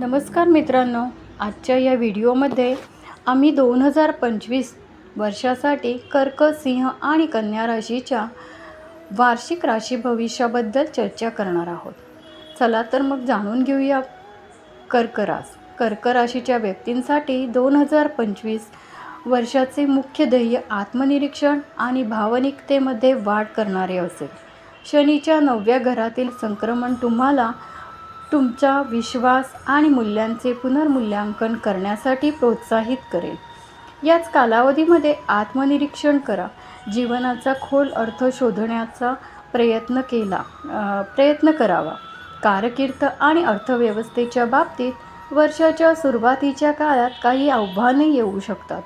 नमस्कार मित्रांनो आजच्या या व्हिडिओमध्ये आम्ही दोन हजार पंचवीस वर्षासाठी कर्क सिंह आणि कन्या राशीच्या वार्षिक राशी भविष्याबद्दल चर्चा करणार आहोत. चला तर मग जाणून घेऊया कर्करास कर्क राशीच्या व्यक्तींसाठी दोन हजार पंचवीस वर्षाचे मुख्य ध्येय आत्मनिरीक्षण आणि भावनिकतेमध्ये वाढ करणारे असेल. शनीच्या नवव्या घरातील संक्रमण तुम्हाला तुमचा विश्वास आणि मूल्यांचे पुनर्मूल्यांकन करण्यासाठी प्रोत्साहित करेल. याच कालावधीमध्ये आत्मनिरीक्षण करा. जीवनाचा खोल अर्थ शोधण्याचा प्रयत्न केला प्रयत्न करावा. कारकीर्द आणि अर्थव्यवस्थेच्या बाबतीत वर्षाच्या सुरुवातीच्या काळात काही आव्हाने येऊ शकतात.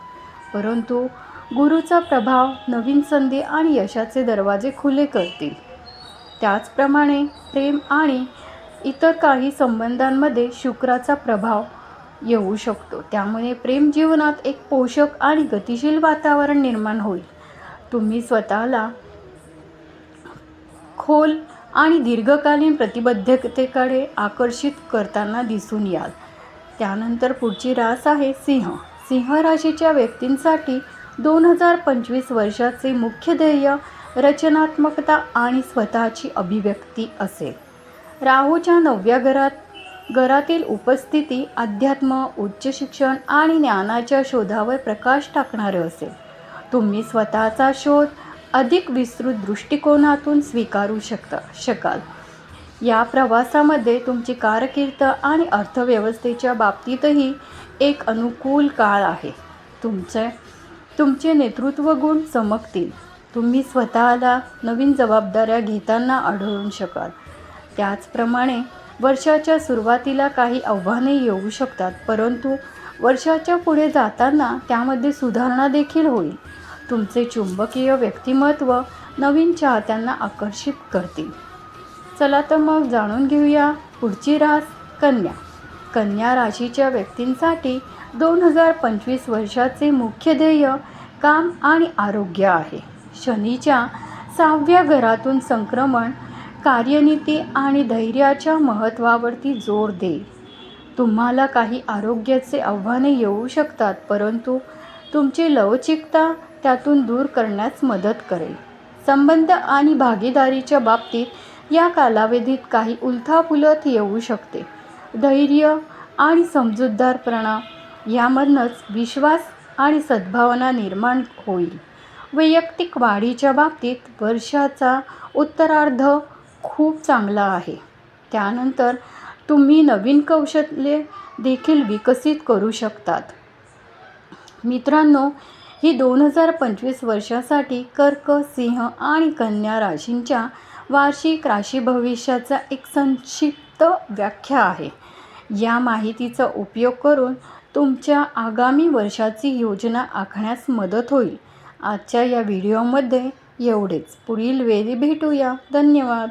परंतु गुरुचा प्रभाव नवीन संधी आणि यशाचे दरवाजे खुले करतील. त्याचप्रमाणे प्रेम आणि इतर काही संबंधांमध्ये शुक्राचा प्रभाव येऊ शकतो. त्यामुळे प्रेम जीवनात एक पोषक आणि गतिशील वातावरण निर्माण होईल. तुम्ही स्वतःला खोल आणि दीर्घकालीन प्रतिबद्धतेकडे आकर्षित करताना दिसून याल. त्यानंतर पुढची रास आहे सिंह. सिंह राशीच्या व्यक्तींसाठी दोन हजार पंचवीस वर्षाचे मुख्य ध्येय रचनात्मकता आणि स्वतःची अभिव्यक्ती असेल. राहूच्या नवव्या घरात घरातील उपस्थिती अध्यात्म उच्च शिक्षण आणि ज्ञानाच्या शोधावर प्रकाश टाकणारे असेल. तुम्ही स्वतःचा शोध अधिक विस्तृत दृष्टिकोनातून स्वीकारू शकता शकाल. या प्रवासामध्ये तुमची कारकीर्द आणि अर्थव्यवस्थेच्या बाबतीतही एक अनुकूल काळ आहे. तुमचे तुमचे नेतृत्व गुण चमकतील. तुम्ही स्वतःला नवीन जबाबदाऱ्या घेताना आढळून शकाल. त्याचप्रमाणे वर्षाच्या सुरुवातीला काही आव्हाने येऊ शकतात परंतु वर्षाच्या पुढे जाताना त्यामध्ये सुधारणा देखील होईल. तुमचे चुंबकीय व्यक्तिमत्व नवीन चाहत्यांना आकर्षित करतील. चला तर मग जाणून घेऊया पुढची रास कन्या. कन्या राशीच्या व्यक्तींसाठी दोन हजार पंचवीस वर्षाचे मुख्य ध्येय काम आणि आरोग्य आहे. शनीच्या सहाव्या घरातून संक्रमण कार्यनीती आणि धैर्याच्या महत्त्वावरती जोर देईल तुम्हाला काही आरोग्याचे आव्हाने येऊ शकतात परंतु तुमची लवचिकता त्यातून दूर करण्यास मदत करेल. संबंध आणि भागीदारीच्या बाबतीत या कालावधीत काही उलथापुलत येऊ शकते. धैर्य आणि समजूतदारपणा यामधनंच विश्वास आणि सद्भावना निर्माण होईल. वैयक्तिक वाढीच्या बाबतीत वर्षाचा उत्तरार्ध खूप चांगला आहे. त्यानंतर तुम्ही नवीन कौशल्ये देखील विकसित करू शकतात. मित्रांनो ही दोन हजार पंचवीस वर्षासाठी कर्क सिंह आणि कन्या राशींच्या वार्षिक राशी भविष्याचा एक संक्षिप्त व्याख्या आहे. या माहितीचा उपयोग करून तुमच्या आगामी वर्षाची योजना आखण्यास मदत होईल. आजच्या या व्हिडिओमध्ये एवढेच. पुढील वेळी भेटूया. धन्यवाद.